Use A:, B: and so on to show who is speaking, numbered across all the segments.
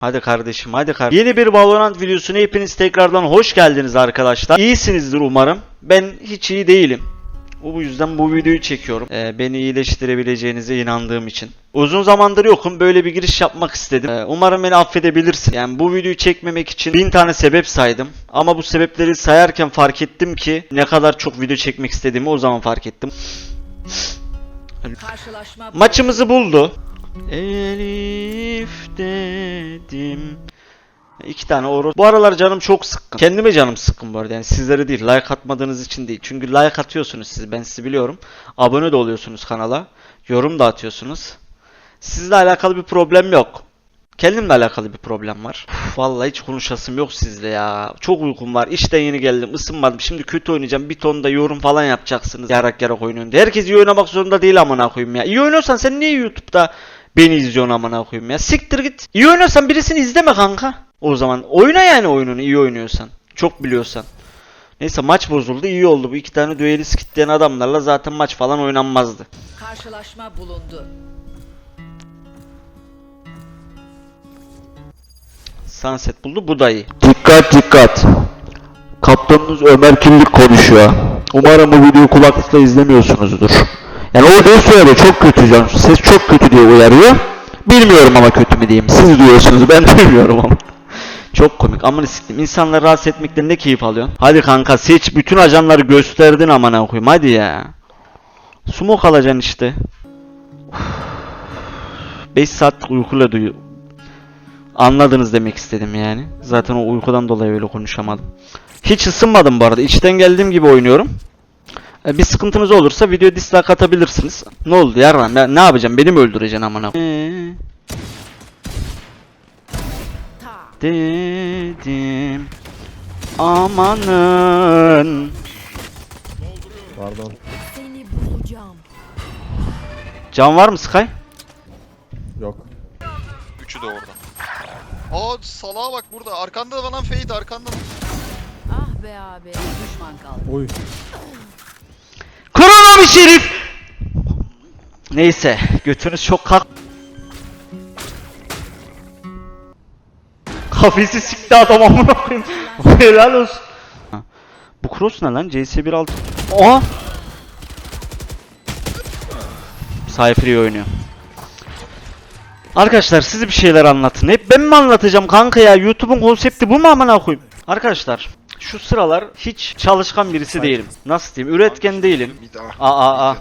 A: Hadi kardeşim hadi kardeşim. Yeni bir Valorant videosuna hepiniz tekrardan hoş geldiniz arkadaşlar. İyisinizdir umarım. Ben hiç iyi değilim. Bu yüzden bu videoyu çekiyorum. Ee, beni iyileştirebileceğinize inandığım için. Uzun zamandır yokum. Böyle bir giriş yapmak istedim. Ee, umarım beni affedebilirsin. Yani bu videoyu çekmemek için bin tane sebep saydım. Ama bu sebepleri sayarken fark ettim ki ne kadar çok video çekmek istediğimi o zaman fark ettim. Maçımızı buldu. Elif dedim. İki tane oros. Bu aralar canım çok sıkkın. Kendime canım sıkkın bu arada. Yani sizlere değil. Like atmadığınız için değil. Çünkü like atıyorsunuz siz. Ben sizi biliyorum. Abone de oluyorsunuz kanala. Yorum da atıyorsunuz. Sizle alakalı bir problem yok. Kendimle alakalı bir problem var. Uf, vallahi hiç konuşasım yok sizle ya. Çok uykum var. İşten yeni geldim. ısınmadım. Şimdi kötü oynayacağım. Bir ton da yorum falan yapacaksınız. Yarak yarak oynuyorum. Herkes iyi oynamak zorunda değil amına koyayım ya. İyi oynuyorsan sen niye YouTube'da beni izliyorsun amına koyayım ya? Siktir git. İyi oynuyorsan birisini izleme kanka. O zaman oyna yani oyununu iyi oynuyorsan. Çok biliyorsan. Neyse maç bozuldu. iyi oldu. Bu iki tane düelist kitleyen adamlarla zaten maç falan oynanmazdı.
B: karşılaşma bulundu.
A: Sunset buldu. Bu da iyi. Dikkat dikkat. Kaptanınız Ömer Kimlik konuşuyor. Umarım bu videoyu kulaklıkla izlemiyorsunuzdur. Yani o diyor söylüyor çok kötü canım. Ses çok kötü diye uyarıyor. Bilmiyorum ama kötü mü diyeyim. Siz duyuyorsunuz ben duymuyorum ama. Çok komik. Amına siktim. İnsanları rahatsız etmekten ne keyif alıyorsun? Hadi kanka seç bütün ajanları gösterdin amına koyayım. Hadi ya. Smoke alacaksın işte. 5 saatlik uykuyla duyu Anladınız demek istedim yani. Zaten o uykudan dolayı öyle konuşamadım. Hiç ısınmadım bu arada. İçten geldiğim gibi oynuyorum. E, Bir sıkıntınız olursa video dislike atabilirsiniz. Ne oldu yarram? Ben ne yapacağım? Beni mi öldüreceksin amına? Ee, Dedim. Amanın.
C: Pardon.
B: Seni bulacağım.
A: Can var mı Sky?
C: Yok.
D: Üçü de orada. Aa salağa bak burada. Arkanda falan Fade arkanda.
B: Ah be abi. Düşman kaldı.
C: Oy.
A: Kronomi şerif. Neyse, götünüz çok kalk. Kafesi sikti adam amına koyayım. Helal olsun. Bu cross ne lan? CS16. Aa! Cypher iyi oynuyor. Arkadaşlar siz bir şeyler anlatın. Hep ben mi anlatacağım kanka ya? YouTube'un konsepti bu mu amına koyayım? Arkadaşlar şu sıralar hiç çalışkan birisi değilim. Nasıl diyeyim? Üretken değilim.
D: Bir daha.
A: Aa, aa.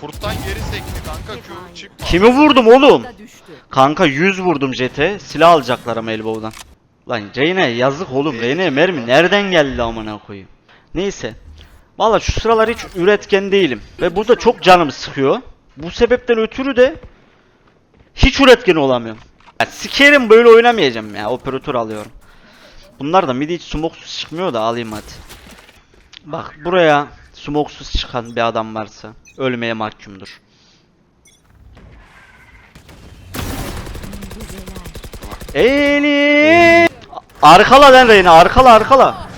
D: Kurttan geri sekti kanka çıkma.
A: Kimi vurdum oğlum? Kanka 100 vurdum jete. Silah alacaklar ama elbow'dan. Lan Reyne yazık oğlum. Reyne mermi nereden geldi amına koyayım. Neyse. Valla şu sıralar hiç üretken değilim. Ve bu da çok canımı sıkıyor. Bu sebepten ötürü de hiç üretken olamıyorum. Ya sikerim böyle oynamayacağım ya. Operatör alıyorum. Bunlar da midi hiç smoksuz çıkmıyor da alayım hadi. Bak buraya smoksuz çıkan bir adam varsa ölmeye mahkumdur. Eli Arkala lan Reyna arkala arkala.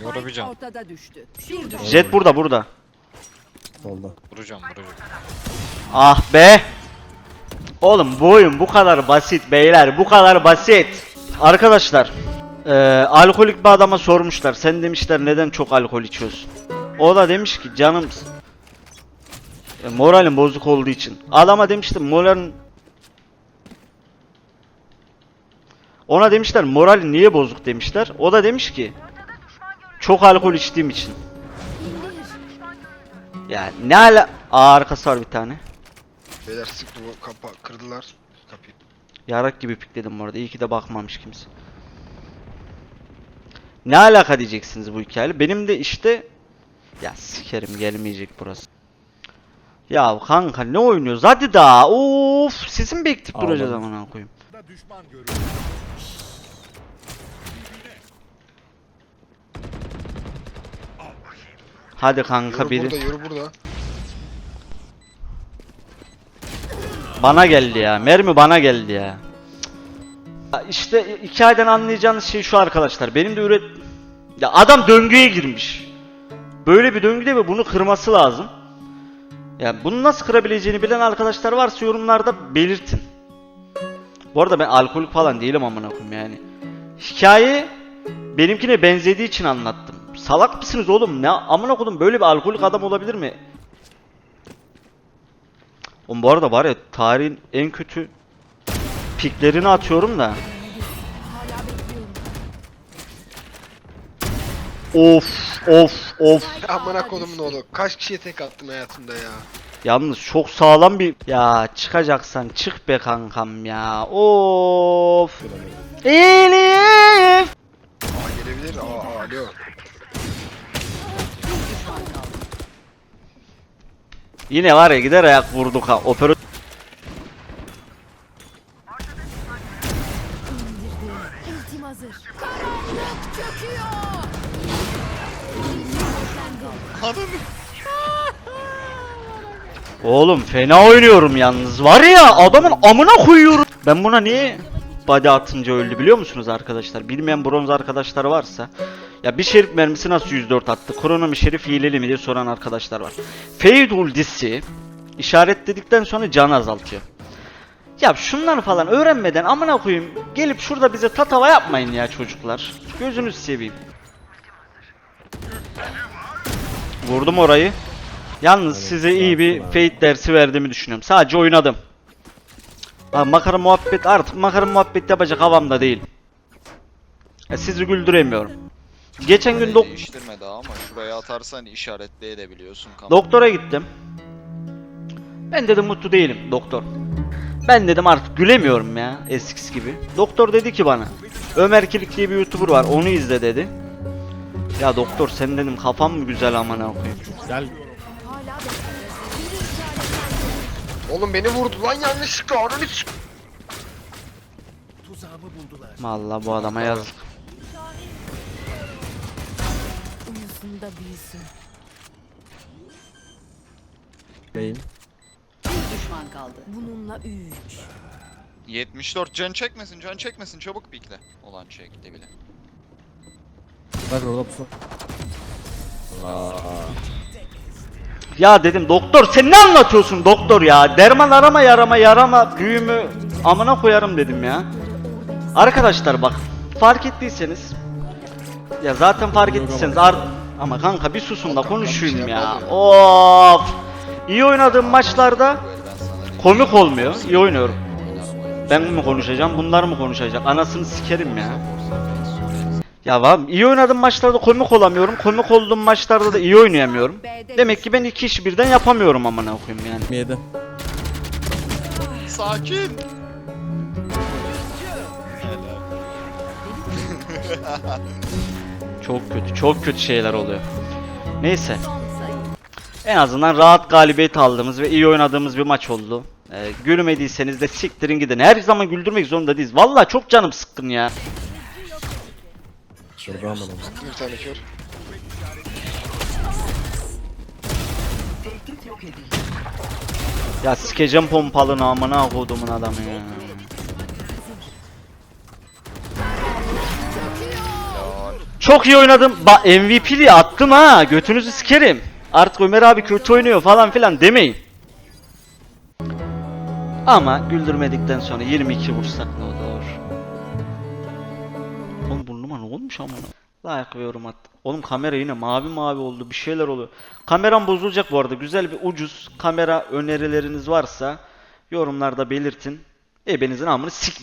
D: Yorabileceğim.
B: Ortada düştü. Bir.
A: Jet burada burada.
C: Solda.
D: Vuracağım vuracağım.
A: Ah be. Oğlum bu oyun bu kadar basit beyler bu kadar basit. Arkadaşlar eee alkolik bir adama sormuşlar. Sen demişler neden çok alkol içiyorsun? O da demiş ki canım e, moralim bozuk olduğu için. Adama demiştim moralin Ona demişler moralin niye bozuk demişler. O da demiş ki çok alkol içtiğim için. Ya ne ala Aa, arkası var bir tane.
D: Beyler sıktı bu kapa kırdılar kapıyı.
A: Yarak gibi pikledim bu arada. İyi ki de bakmamış kimse. Ne alaka diyeceksiniz bu hikayeyle? Benim de işte ya sikerim gelmeyecek burası. Ya kanka ne oynuyoruz? Hadi daha. Of, sizin bekleyip
C: Ağladım.
A: amına koyayım. Hadi kanka
D: Yoru
A: biri.
D: burada yoru burada.
A: Bana geldi ya. Mermi bana geldi ya. İşte hikayeden anlayacağınız şey şu arkadaşlar. Benim de üret... Ya adam döngüye girmiş. Böyle bir döngüde ve bunu kırması lazım. Ya bunu nasıl kırabileceğini bilen arkadaşlar varsa yorumlarda belirtin. Bu arada ben alkolik falan değilim amına koyayım yani. Hikaye benimkine benzediği için anlattım. Salak mısınız oğlum? Ne amına koydum böyle bir alkolik adam olabilir mi? Oğlum bu arada var ya tarihin en kötü piklerini atıyorum da. Of of of.
E: Amına kodumun oğlu. Kaç kişiye tek attım hayatımda ya.
A: Yalnız çok sağlam bir... Ya çıkacaksan çık be kankam ya. Of. Elif.
E: Aa gelebilir. Aa alo.
B: Bir düşman kaldı.
A: Yine var ya gider ayak vurduk ha. Operatör... Oğlum fena oynuyorum yalnız. Var ya adamın amına koyuyorum. Ben buna niye body atınca öldü biliyor musunuz arkadaşlar? Bilmeyen bronz arkadaşlar varsa. Ya bir şerif mermisi nasıl 104 attı? Kronomi şerif hileli mi diye soran arkadaşlar var. Fade ultisi işaretledikten sonra can azaltıyor. Ya şunları falan öğrenmeden amına koyayım gelip şurada bize tatava yapmayın ya çocuklar. Gözünüzü seveyim. Vurdum orayı. Yalnız
C: Evet,
A: size iyi bir Fate dersi verdiğimi düşünüyorum. Sadece oynadım. Ha, makara muhabbet artık makara muhabbet yapacak havamda değil. Ya, sizi güldüremiyorum. Geçen gün dok-
D: Değiştirme daha ama şuraya atarsan işaretleyebiliyorsun kamera.
A: doktora gittim. Ben dedim mutlu değilim doktor. Ben dedim artık gülemiyorum ya eskisi gibi. Doktor dedi ki bana Ömer Kilik diye bir YouTuber var onu izle dedi. Ya doktor sen dedim kafam mı güzel amına koyayım.
C: Gel.
B: Hala
E: Oğlum beni vurdu lan yanlışlıkla. Ananı s-
A: Vallahi bu adama yazık.
B: Uyusun da büyüsün.
C: Beyin.
B: Bir düşman kaldı. Bununla üç.
D: 74 can çekmesin can çekmesin çabuk pikle. Olan çekti bile.
C: Bak orada pusu.
A: Ya dedim doktor sen ne anlatıyorsun doktor ya? Derman arama yarama yarama büyümü amına koyarım dedim ya. Arkadaşlar bak fark ettiyseniz ya zaten fark ettiyseniz ar ama kanka bir susun da konuşayım ya. Of. İyi oynadığım maçlarda komik olmuyor. İyi oynuyorum. Ben mi konuşacağım? Bunlar mı konuşacak? Anasını sikerim ya. Ya var iyi oynadığım maçlarda komik olamıyorum. Komik olduğum maçlarda da iyi oynayamıyorum. Demek ki ben iki işi birden yapamıyorum amına koyayım yani.
C: 7.
D: Sakin.
A: Çok kötü, çok kötü şeyler oluyor. Neyse, en azından rahat galibiyet aldığımız ve iyi oynadığımız bir maç oldu. Ee, gülmediyseniz de siktirin gidin. Her zaman güldürmek zorunda değiliz. Vallahi çok canım sıkkın ya.
C: Şurada aman
E: Bir tane kör.
A: Ya sikeceğim pompalını amına kodumun adamı ya. Çok iyi oynadım. Ba MVP'liği attım ha. Götünüzü sikerim. Artık Ömer abi kötü oynuyor falan filan demeyin. Ama güldürmedikten sonra 22 vursak ne olur? Oğlum burnuma ne olmuş amına? Like ve yorum at. Oğlum kamera yine mavi mavi oldu. Bir şeyler oluyor. Kameram bozulacak bu arada. Güzel bir ucuz kamera önerileriniz varsa yorumlarda belirtin. Ebenizin amını sik